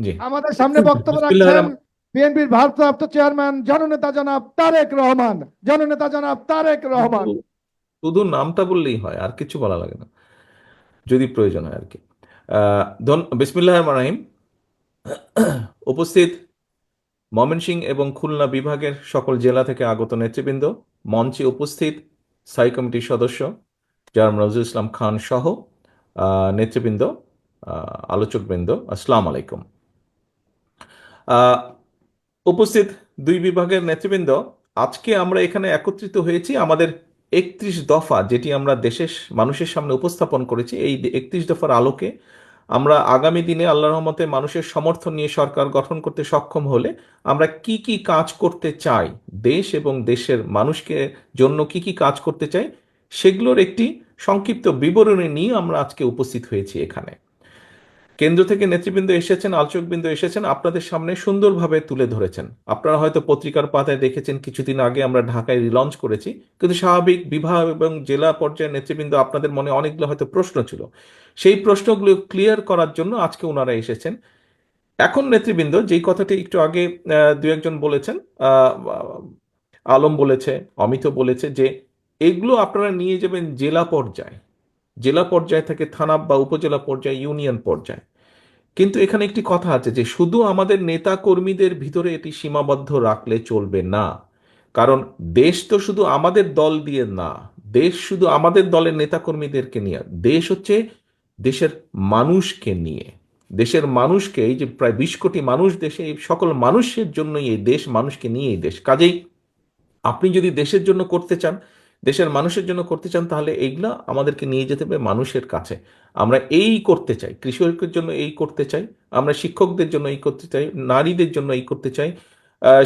জি। আমাদের সামনে বক্তব্য রাখছেন রহমান- বিএনপির ভারপ্রাপ্ত চেয়ারম্যান জননেতা জনাব তারেক রহমান। জননেতা জনাব তারেক রহমান। শুধু- নামটা বললেই হয় আর কিছু বলা লাগে না। যদি প্রয়োজন হয় আর কি। বিসমিল্লাহির রহমানির উপস্থিত ময়মনসিংহ এবং খুলনা বিভাগের সকল জেলা থেকে আগত নেতৃবৃন্দ মঞ্চে উপস্থিত স্থায়ী কমিটির সদস্য জনাব নজরুল ইসলাম খান সহ আহ, নেতৃবৃন্দ আহ, আলোচকবৃন্দ আসসালামু আলাইকুম। উপস্থিত দুই বিভাগের নেতৃবৃন্দ, আজকে আমরা এখানে একত্রিত হয়েছি আমাদের একত্রিশ দফা যেটি আমরা দেশের মানুষের সামনে উপস্থাপন করেছি। এই একত্রিশ দফার আলোকে আমরা আগামী দিনে আল্লাহ রহমতে মানুষের সমর্থন নিয়ে সরকার গঠন করতে সক্ষম হলে আমরা কি কি কাজ করতে চাই, দেশ এবং দেশের মানুষকে জন্য কি কি কাজ করতে চাই, সেগুলোর একটি সংক্ষিপ্ত বিবরণী নিয়ে আমরা আজকে উপস্থিত হয়েছি এখানে। কেন্দ্র থেকে নেতৃবৃন্দ এসেছেন, আলোচকবৃন্দ এসেছেন, আপনাদের সামনে সুন্দরভাবে তুলে ধরেছেন। আপনারা হয়তো পত্রিকার পাতায় দেখেছেন, কিছুদিন আগে আমরা ঢাকায় রিলঞ্চ করেছি, কিন্তু স্বাভাবিক বিভাগ এবং জেলা পর্যায়ের নেতৃবৃন্দ আপনাদের মনে অনেকগুলো হয়তো প্রশ্ন ছিল। সেই প্রশ্নগুলো ক্লিয়ার করার জন্য আজকে ওনারা এসেছেন। এখন নেতৃবৃন্দ, যেই কথাটি একটু আগে দু একজন বলেছেন আলম বলেছে, অমিত বলেছে যে, এগুলো আপনারা নিয়ে যাবেন জেলা পর্যায়ে। জেলা পর্যায় থেকে থানা বা উপজেলা পর্যায়ে, ইউনিয়ন পর্যায়ে। কিন্তু এখানে একটি কথা আছে যে শুধু আমাদের নেতা কর্মীদের ভিতরে এটি সীমাবদ্ধ রাখলে চলবে না। কারণ দেশ তো শুধু আমাদের দল দিয়ে না, দেশ শুধু আমাদের দলের নেতা কর্মীদেরকে নিয়ে, দেশ হচ্ছে দেশের মানুষকে নিয়ে। দেশের মানুষকে, এই যে প্রায় বিশ কোটি মানুষ দেশে, এই সকল মানুষের জন্যই এই দেশ মানুষকে নিয়ে এই দেশ। কাজেই আপনি যদি দেশের জন্য করতে চান দেশের মানুষের জন্য করতে চান, তাহলে এইগুলা আমাদেরকে নিয়ে যেতে হবে মানুষের কাছে। আমরা এই করতে চাই কৃষকের জন্য এই করতে চাই, আমরা শিক্ষকদের জন্য এই করতে চাই, নারীদের জন্য এই করতে চাই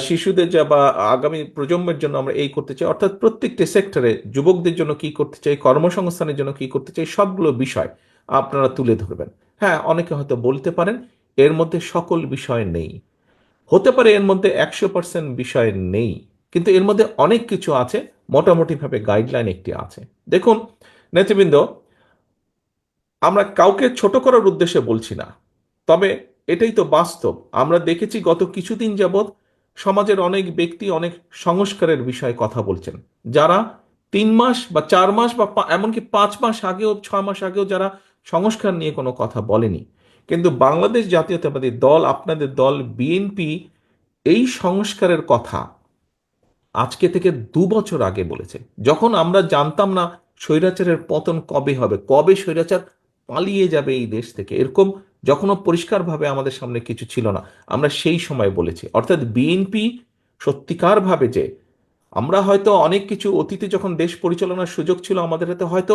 শিশুদের যা বা আগামী প্রজন্মের জন্য আমরা এই করতে চাই। অর্থাৎ প্রত্যেকটি সেক্টরে যুবকদের জন্য কি করতে চাই, কর্মসংস্থানের জন্য কি করতে চাই, সবগুলো বিষয় আপনারা তুলে ধরবেন। হ্যাঁ অনেকে হয়তো বলতে পারেন, এর মধ্যে সকল বিষয় নেই। হতে পারে এর মধ্যে একশো পার্সেন্ট বিষয় নেই। কিন্তু এর মধ্যে অনেক কিছু আছে, মোটামুটিভাবে গাইডলাইন একটি আছে। দেখুন, নেতৃবৃন্দ, আমরা কাউকে ছোট করার উদ্দেশ্যে বলছি না, তবে এটাই তো বাস্তব। আমরা দেখেছি গত কিছুদিন যাবৎ সমাজের অনেক ব্যক্তি অনেক সংস্কারের বিষয়ে কথা বলছেন। যারা তিন মাস বা চার মাস বা এমনকি পাঁচ মাস আগেও, ছয় মাস আগেও যারা সংস্কার নিয়ে কোনো কথা বলেনি। কিন্তু বাংলাদেশ জাতীয়তাবাদী দল, আপনাদের দল, বিএনপি, এই সংস্কারের কথা আজকে থেকে দু বছর আগে বলেছে। যখন আমরা জানতাম না স্বৈরাচারের পতন কবে হবে, কবে স্বৈরাচার পালিয়ে যাবে এই দেশ থেকে, এরকম যখনও পরিষ্কারভাবে আমাদের সামনে কিছু ছিল না, আমরা সেই সময় বলেছি। অর্থাৎ বিএনপি সত্যিকারভাবে যে আমরা হয়তো অনেক কিছু অতীতে যখন দেশ পরিচালনার সুযোগ ছিল আমাদের হাতে, হয়তো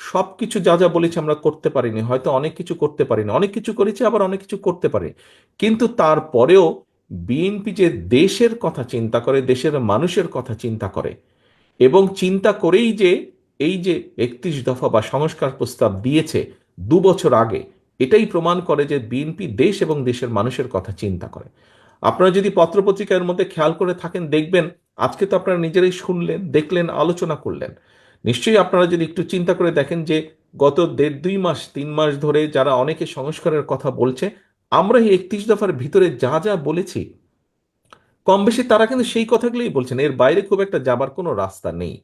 সব কিছু যা যা বলেছি আমরা করতে পারিনি, হয়তো অনেক কিছু করতে পারিনি। অনেক কিছু করেছি, আবার অনেক কিছু করতে পারি কিন্তু তারপরেও বিএনপি যে দেশের কথা চিন্তা করে, দেশের মানুষের কথা চিন্তা করে, এবং চিন্তা করেই যে এই যে একত্রিশ দফা বা সংস্কার প্রস্তাব দিয়েছে দু বছর আগে, এটাই প্রমাণ করে যে বিএনপি দেশ এবং দেশের মানুষের কথা চিন্তা করে। আপনারা যদি পত্রপত্রিকার মধ্যে খেয়াল করে থাকেন, দেখবেন আজকে তো আপনারা নিজেরাই শুনলেন, দেখলেন, আলোচনা করলেন। নিশ্চয়ই আপনারা যদি একটু চিন্তা করে দেখেন যে গত দেড় দুই মাস, তিন মাস ধরে যারা অনেকে সংস্কারের কথা বলছে আমরা এই একত্রিশ দফার ভিতরে যা যা বলেছি কম বেশি তারা কিন্তু সেই কথাগুলোই বলছেন, এর বাইরে খুব একটা যাবার কোনো রাস্তা নেই।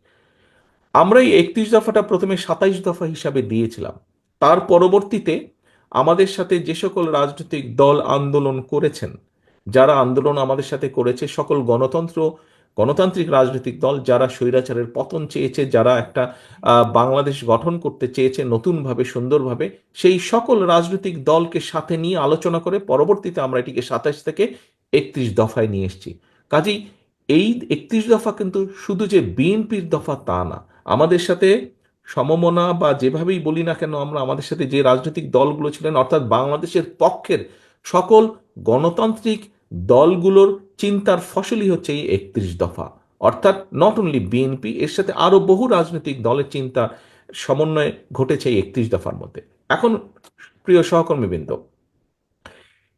আমরা এই একত্রিশ দফাটা প্রথমে সাতাইশ দফা হিসাবে দিয়েছিলাম। তার পরবর্তীতে আমাদের সাথে যে সকল রাজনৈতিক দল আন্দোলন করেছেন, যারা আন্দোলন আমাদের সাথে করেছে, সকল গণতন্ত্র গণতান্ত্রিক রাজনৈতিক দল যারা স্বৈরাচারের পতন চেয়েছে, যারা একটা বাংলাদেশ গঠন করতে চেয়েছে নতুনভাবে, সুন্দরভাবে, সেই সকল রাজনৈতিক দলকে সাথে নিয়ে আলোচনা করে পরবর্তীতে আমরা এটিকে সাতাশ থেকে একত্রিশ দফায় নিয়ে এসেছি। কাজেই এই একত্রিশ দফা কিন্তু শুধু যে বিএনপির দফা তা না। আমাদের সাথে সমমনা বা যেভাবেই বলি না কেন, আমরা আমাদের সাথে যে রাজনৈতিক দলগুলো ছিলেন, অর্থাৎ বাংলাদেশের পক্ষের সকল গণতান্ত্রিক দলগুলোর চিন্তার ফসলই হচ্ছে এই একত্রিশ দফা। অর্থাৎ নট অনলি বিএনপি এর সাথে আরও বহু রাজনৈতিক দলের চিন্তা সমন্বয় ঘটেছে এই একত্রিশ দফার মধ্যে। এখন প্রিয় সহকর্মীবৃন্দ,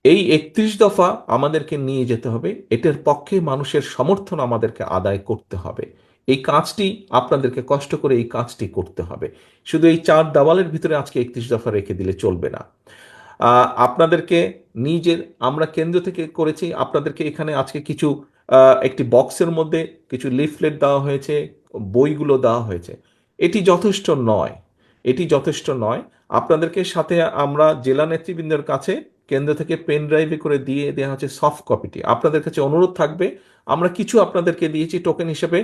এই একত্রিশ দফা আমাদেরকে নিয়ে যেতে হবে, এটার পক্ষে মানুষের সমর্থন আমাদেরকে আদায় করতে হবে। এই কাজটি আপনাদেরকে কষ্ট করে এই কাজটি করতে হবে। শুধু এই চার দেওয়ালের ভিতরে আজকে একত্রিশ দফা রেখে দিলে চলবে না। আপনাদেরকে নিজের, আমরা কেন্দ্র থেকে করেছি, আপনাদেরকে এখানে আজকে কিছু একটি বক্সের মধ্যে কিছু লিফলেট দেওয়া হয়েছে, বইগুলো দেওয়া হয়েছে। এটি যথেষ্ট নয়, এটি যথেষ্ট নয়। আপনাদেরকে সাথে আমরা জেলা নেতৃবৃন্দের কাছে কেন্দ্র থেকে পেন ড্রাইভে করে দিয়ে দেওয়া হচ্ছে সফট কপিটি আপনাদের কাছে অনুরোধ থাকবে, আমরা কিছু আপনাদেরকে দিয়েছি টোকেন হিসেবে,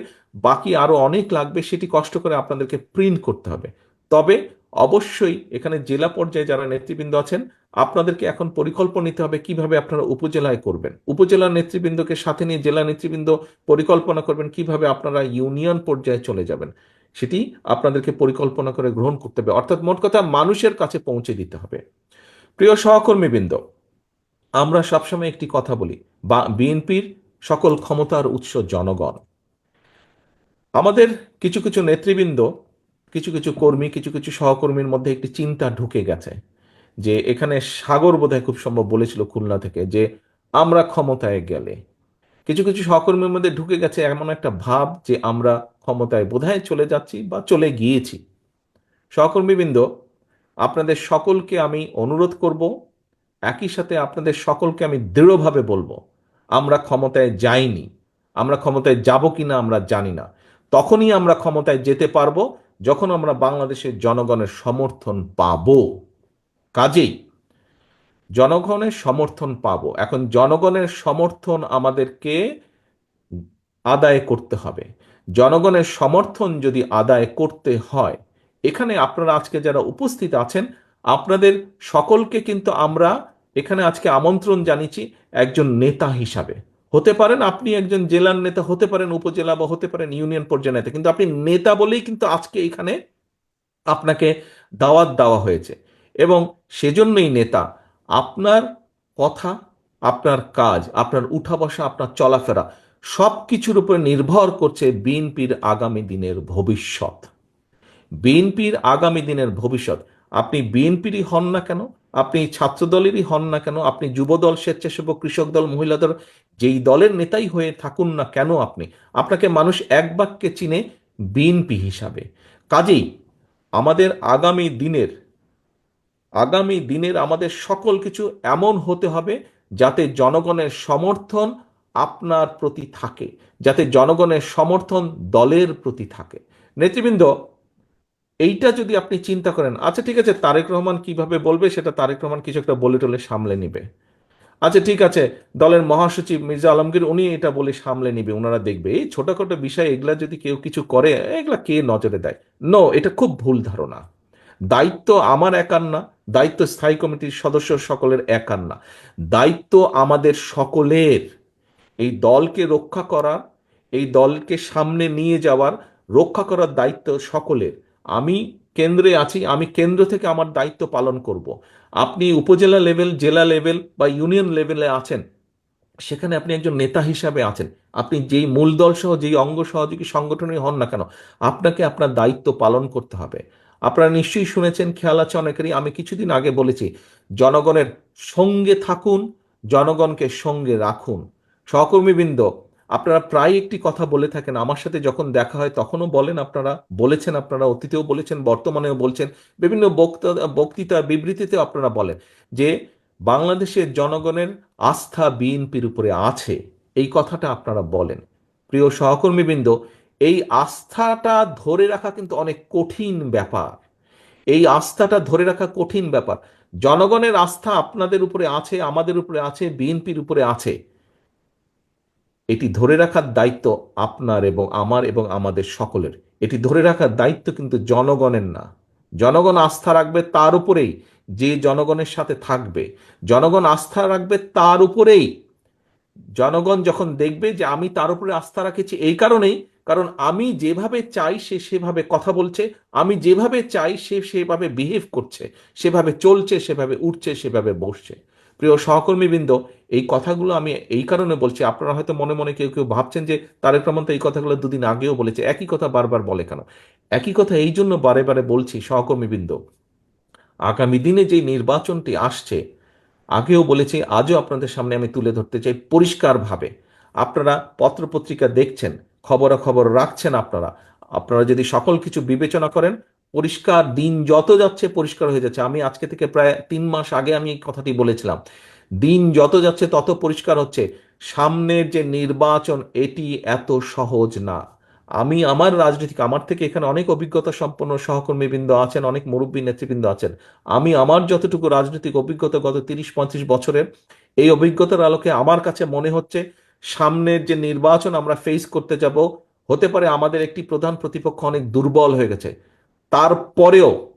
বাকি আরও অনেক লাগবে, সেটি কষ্ট করে আপনাদেরকে প্রিন্ট করতে হবে। তবে অবশ্যই এখানে জেলা পর্যায়ে যারা নেতৃবৃন্দ আছেন, আপনাদেরকে এখন পরিকল্পনা নিতে হবে কীভাবে আপনারা উপজেলায় করবেন। উপজেলা নেতৃবৃন্দকে সাথে নিয়ে জেলা নেতৃবৃন্দ পরিকল্পনা করবেন কীভাবে আপনারা ইউনিয়ন পর্যায়ে চলে যাবেন। সেটি আপনাদেরকে পরিকল্পনা করে গ্রহণ করতে হবে। অর্থাৎ মোট কথা মানুষের কাছে পৌঁছে দিতে হবে। প্রিয় সহকর্মীবৃন্দ, আমরা সবসময় একটি কথা বলি, বা বিএনপির সকল ক্ষমতার উৎস জনগণ। আমাদের কিছু কিছু নেতৃবৃন্দ কিছু কিছু কর্মী, কিছু কিছু সহকর্মীর মধ্যে একটি চিন্তা ঢুকে গেছে যে এখানে সাগর বোধহয় খুব সম্ভব বলেছিল খুলনা থেকে যে আমরা ক্ষমতায় গেলে। কিছু কিছু সহকর্মীর মধ্যে ঢুকে গেছে এমন একটা ভাব যে আমরা ক্ষমতায় বোধহয় চলে যাচ্ছি বা চলে গিয়েছি। সহকর্মীবৃন্দ, আপনাদের সকলকে আমি অনুরোধ করব, একই সাথে আপনাদের সকলকে আমি দৃঢ়ভাবে বলব, আমরা ক্ষমতায় যাইনি, আমরা ক্ষমতায় যাব কিনা আমরা জানি না। তখনই আমরা ক্ষমতায় যেতে পারব যখন আমরা বাংলাদেশের জনগণের সমর্থন পাব, কাজেই জনগণের সমর্থন পাব। এখন জনগণের সমর্থন আমাদেরকে আদায় করতে হবে। জনগণের সমর্থন যদি আদায় করতে হয়, এখানে আপনারা আজকে যারা উপস্থিত আছেন, আপনাদের সকলকে কিন্তু আমরা এখানে আজকে আমন্ত্রণ জানিয়েছি একজন নেতা হিসাবে। হতে পারেন, আপনি একজন জেলার নেতা হতে পারেন, উপজেলা বা হতে পারেন ইউনিয়ন পর্যায়ে নেতা, কিন্তু আপনি নেতা বলেই কিন্তু আজকে এখানে আপনাকে দাওয়াত দেওয়া হয়েছে। এবং সেজন্যই নেতা, আপনার কথা, আপনার কাজ, আপনার উঠা বসা আপনার চলাফেরা সব কিছুর উপরে নির্ভর করছে বিএনপির আগামী দিনের ভবিষ্যৎ। বিএনপির আগামী দিনের ভবিষ্যৎ, আপনি বিএনপিরই হন না কেন আপনি ছাত্রদলেরই হন না কেন, আপনি যুবদল, স্বেচ্ছাসেবক, কৃষক দল, মহিলা দল, যেই দলের নেতাই হয়ে থাকুন না কেন আপনি? আপনাকে মানুষ এক বাক্যে চিনে বিএনপি হিসাবে। কাজেই আমাদের আগামী দিনের আগামী দিনের আমাদের সকল কিছু এমন হতে হবে যাতে জনগণের সমর্থন আপনার প্রতি থাকে, যাতে জনগণের সমর্থন দলের প্রতি থাকে। নেতৃবৃন্দ এইটা যদি আপনি চিন্তা করেন আচ্ছা ঠিক আছে, তারেক রহমান কীভাবে বলবে সেটা তারেক রহমান কিছু একটা বলে টলে সামলে নিবে। আচ্ছা ঠিক আছে, দলের মহাসচিব মির্জা আলমগীর উনি এটা বলে সামলে নিবে ওনারা দেখবে। এই ছোটখাটো বিষয়, এগুলা যদি কেউ কিছু করে, এগুলা কে নজরে দেয়? নো এটা খুব ভুল ধারণা। দায়িত্ব আমার একার না, দায়িত্ব স্থায়ী কমিটির সদস্য সকলের একার না। দায়িত্ব আমাদের সকলের। এই দলকে রক্ষা করার, এই দলকে সামনে নিয়ে যাওয়ার, রক্ষা করার দায়িত্ব সকলের। আমি কেন্দ্রে আছি, আমি কেন্দ্র থেকে আমার দায়িত্ব পালন করব। আপনি উপজেলা লেভেল, জেলা লেভেল বা ইউনিয়ন লেভেলে আছেন, সেখানে আপনি একজন নেতা হিসাবে আছেন। আপনি যেই মূল দল সহ, যেই অঙ্গ সহযোগী সংগঠনই হন না কেন, আপনাকে আপনার দায়িত্ব পালন করতে হবে। আপনারা নিশ্চয়ই শুনেছেন, খেয়াল আছে অনেকেরই, আমি কিছুদিন আগে বলেছি, জনগণের সঙ্গে থাকুন, জনগণকে সঙ্গে রাখুন। সহকর্মীবৃন্দ আপনারা প্রায় একটি কথা বলে থাকেন, আমার সাথে যখন দেখা হয় তখনও বলেন আপনারা, বলেছেন আপনারা, অতীতেও বলেছেন, বর্তমানেও বলছেন, বিভিন্ন বক্তা, বক্তৃতা, বিবৃতিতেও আপনারা বলেন যে বাংলাদেশের জনগণের আস্থা বিএনপির উপরে আছে, এই কথাটা আপনারা বলেন। প্রিয় সহকর্মীবৃন্দ, এই আস্থাটা ধরে রাখা কিন্তু অনেক কঠিন ব্যাপার। এই আস্থাটা ধরে রাখা কঠিন ব্যাপার। জনগণের আস্থা আপনাদের উপরে আছে, আমাদের উপরে আছে, বিএনপির উপরে আছে। এটি ধরে রাখার দায়িত্ব আপনার এবং আমার এবং আমাদের সকলের। এটি ধরে রাখার দায়িত্ব কিন্তু জনগণের না। জনগণ আস্থা রাখবে তার উপরেই। যে জনগণের সাথে থাকবে, জনগণ আস্থা রাখবে তার উপরেই। জনগণ যখন দেখবে যে আমি তার উপরে আস্থা রাখেছি এই কারণেই, কারণ আমি যেভাবে চাই সে সেভাবে কথা বলছে, আমি যেভাবে চাই সে সেভাবে বিহেভ করছে, সেভাবে চলছে, সেভাবে উঠছে, সেভাবে বসছে। প্রিয় সহকর্মীবৃন্দ এই কথাগুলো আমি এই কারণে বলছি, আপনারা হয়তো মনে মনে কেউ কেউ ভাবছেন যে তারেক রহমান তো এই কথাগুলো দুদিন আগেও বলেছে, একই কথা বারবার বলে কেন? একই কথা এই জন্য বারে বারে বলছি সহকর্মীবৃন্দ আগামী দিনে যে নির্বাচনটি আসছে, আগেও বলেছি, আজও আপনাদের সামনে আমি তুলে ধরতে চাই পরিষ্কারভাবে। আপনারা পত্রপত্রিকা দেখছেন, খবরাখবর রাখছেন আপনারা। আপনারা যদি সকল কিছু বিবেচনা করেন, পরিষ্কার দিন যত যাচ্ছে পরিষ্কার হয়ে যাচ্ছে। আমি আজকে থেকে প্রায় তিন মাস আগে আমি এই কথাটি বলেছিলাম। দিন যত যাচ্ছে, তত পরিষ্কার হচ্ছে। সামনের যে নির্বাচন, এটি এত সহজ না। আমি, আমার রাজনীতিক, আমার থেকে এখানে অনেক অভিজ্ঞতা সম্পন্ন সহকর্মীবৃন্দ আছেন, অনেক মুরব্বী নেতৃবৃন্দ আছেন। আমি, আমার যতটুকু রাজনৈতিক অভিজ্ঞতা গত তিরিশ, পঁয়ত্রিশ বছরের এই অভিজ্ঞতার আলোকে আমার কাছে মনে হচ্ছে, সামনের যে নির্বাচন আমরা ফেস করতে যাব, হতে পারে আমাদের একটি প্রধান প্রতিপক্ষ অনেক দুর্বল হয়ে গেছে। তারপরেও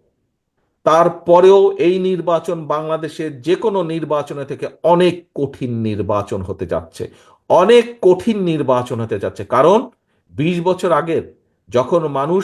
তারপরেও এই নির্বাচন বাংলাদেশের যে কোনো নির্বাচনে থেকে অনেক কঠিন নির্বাচন হতে যাচ্ছে। অনেক কঠিন নির্বাচন হতে যাচ্ছে। কারণ বিশ বছর আগের যখন মানুষ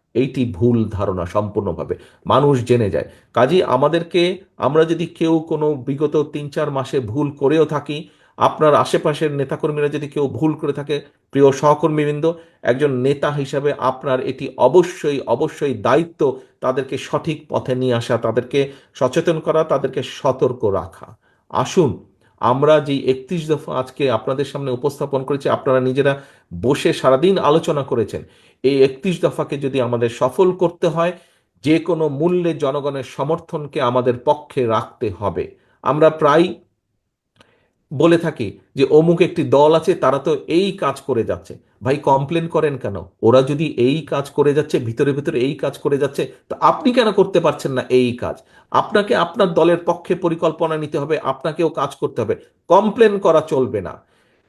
এইটি ভুল ধারণা সম্পূর্ণভাবে। মানুষ জেনে যায়। কাজেই আমাদেরকে আমরা যদি কেউ কোনো বিগত তিন চার মাসে ভুল করেও থাকি, আপনার আশেপাশের নেতাকর্মীরা যদি কেউ ভুল করে থাকে, প্রিয় সহকর্মীবৃন্দ, একজন নেতা হিসাবে আপনার এটি অবশ্যই অবশ্যই দায়িত্ব তাদেরকে সঠিক পথে নিয়ে আসা, তাদেরকে সচেতন করা, তাদেরকে সতর্ক রাখা। আসুন আমরা যে একত্রিশ দফা আজকে আপনাদের সামনে উপস্থাপন করেছি, আপনারা নিজেরা বসে সারাদিন আলোচনা করেছেন। এই একত্রিশ দফাকে যদি আমাদের সফল করতে হয়, যে কোনো মূল্যে জনগণের সমর্থনকে আমাদের পক্ষে রাখতে হবে। আমরা প্রায় বলে থাকি যে অমুক একটি দল আছে, তারা তো এই কাজ করে যাচ্ছে। ভাই কমপ্লেন করেন কেন? ওরা যদি এই কাজ করে যাচ্ছে, ভিতরে ভিতরে এই কাজ করে যাচ্ছে, তো আপনি কেন করতে পারছেন না এই কাজ? আপনাকে আপনার দলের পক্ষে পরিকল্পনা নিতে হবে, আপনাকেও কাজ করতে হবে। কমপ্লেন করা চলবে না।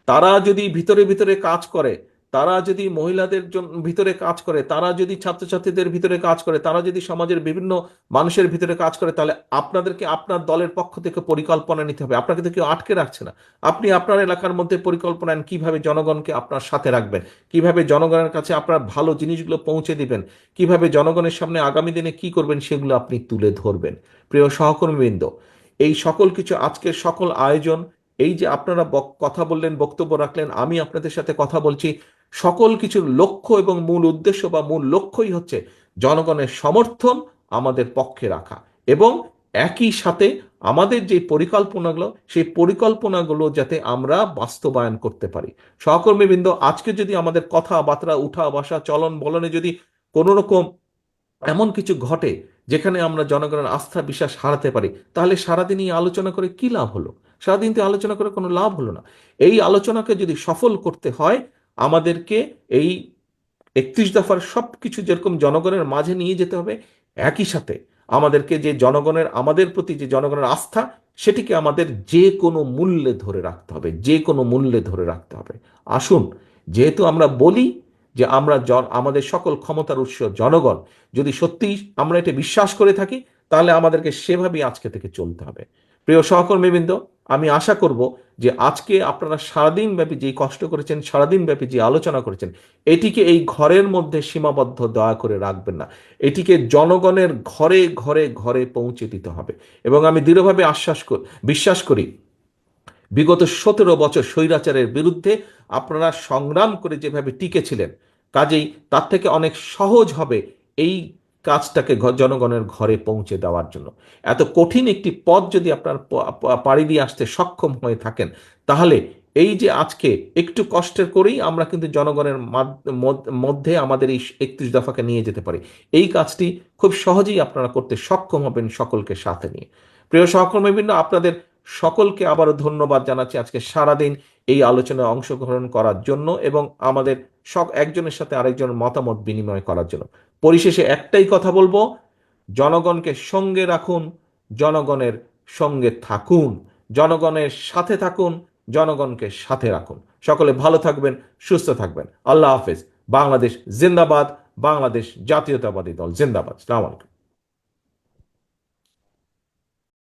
তারা যদি ভিতরে ভিতরে কাজ করে তারা যদি মহিলাদের জন্য ভিতরে কাজ করে, তারা যদি ছাত্রছাত্রীদের ভিতরে কাজ করে, তারা যদি সমাজের বিভিন্ন মানুষের ভিতরে কাজ করে, তাহলে আপনাদেরকে আপনার দলের পক্ষ থেকে পরিকল্পনা নিতে হবে। আপনাকে তো কেউ আটকে রাখছে না। আপনি আপনার এলাকার মধ্যে পরিকল্পনা নেন কীভাবে জনগণকে আপনার সাথে রাখবেন। কীভাবে জনগণের কাছে আপনার ভালো জিনিসগুলো পৌঁছে দিবেন। কীভাবে জনগণের সামনে আগামী দিনে কি করবেন সেগুলো আপনি তুলে ধরবেন। প্রিয় সহকর্মীবৃন্দ, এই সকল কিছু আজকের সকল আয়োজন, এই যে আপনারা কথা বললেন, বক্তব্য রাখলেন, আমি আপনাদের সাথে কথা বলছি। সকল কিছুর লক্ষ্য এবং মূল উদ্দেশ্য বা মূল লক্ষ্যই হচ্ছে জনগণের সমর্থন আমাদের পক্ষে রাখা এবং একই সাথে আমাদের যে পরিকল্পনাগুলো, সেই পরিকল্পনাগুলো যাতে আমরা বাস্তবায়ন করতে পারি। সহকর্মীবৃন্দ, আজকে যদি আমাদের কথাবার্তা উঠা, বাসা, চলন, বলনে যদি কোনো রকম এমন কিছু ঘটে যেখানে আমরা জনগণের আস্থা, বিশ্বাস হারাতে পারি, তাহলে সারাদিন এই আলোচনা করে কি লাভ হলো? সারাদিন তো আলোচনা করে কোনো লাভ হলো না। এই আলোচনাকে যদি সফল করতে হয় আমাদেরকে এই একত্রিশ দফার সব কিছু যেরকম জনগণের মাঝে নিয়ে যেতে হবে, একই সাথে আমাদেরকে যে জনগণের, আমাদের প্রতি যে জনগণের আস্থা, সেটিকে আমাদের যে কোনো মূল্যে ধরে রাখতে হবে, যে কোনো মূল্যে ধরে রাখতে হবে। আসুন, যেহেতু আমরা বলি যে আমরা আমাদের সকল ক্ষমতার উৎস জনগণ, যদি সত্যিই আমরা এটা বিশ্বাস করে থাকি, তাহলে আমাদেরকে সেভাবেই আজকে থেকে চলতে হবে। প্রিয় সহকর্মীবৃন্দ, আমি আশা করব যে আজকে আপনারা সারাদিন ব্যাপী যে কষ্ট করেছেন সারাদিন ব্যাপী যে আলোচনা করেছেন, এটিকে এই ঘরের মধ্যে সীমাবদ্ধ দয়া করে রাখবেন না। এটিকে জনগণের ঘরে ঘরে ঘরে পৌঁছে দিতে হবে। এবং আমি দৃঢ়ভাবে আশ্বাস বিশ্বাস করি, বিগত সতেরো বছর স্বৈরাচারের বিরুদ্ধে আপনারা সংগ্রাম করে যেভাবে টিকেছিলেন, কাজেই তার থেকে অনেক সহজ হবে এই কাজটাকে জনগণের ঘরে পৌঁছে দেওয়ার জন্য। এত কঠিন একটি পথ যদি আপনার পাড়ি দিয়ে আসতে সক্ষম হয়ে থাকেন, তাহলে এই যে আজকে একটু কষ্টের করেই আমরা কিন্তু জনগণের মধ্যে আমাদের এই একত্রিশ দফাকে নিয়ে যেতে পারি। এই কাজটি খুব সহজেই আপনারা করতে সক্ষম হবেন সকলকে সাথে নিয়ে। প্রিয় সহকর্মীবৃন্দ, আপনাদের সকলকে আবারও ধন্যবাদ জানাচ্ছি আজকে সারাদিন এই আলোচনায় অংশগ্রহণ করার জন্য এবং আমাদের সব একজনের সাথে আরেকজনের মতামত বিনিময় করার জন্য। পরিশেষে একটাই কথা বলব, জনগণকে সঙ্গে রাখুন, জনগণের সঙ্গে থাকুন, জনগণের সাথে থাকুন, জনগণকে সাথে রাখুন। সকলে ভালো থাকবেন, সুস্থ থাকবেন। আল্লাহ হাফেজ। বাংলাদেশ জিন্দাবাদ, বাংলাদেশ জাতীয়তাবাদী দল জিন্দাবাদ। সালাম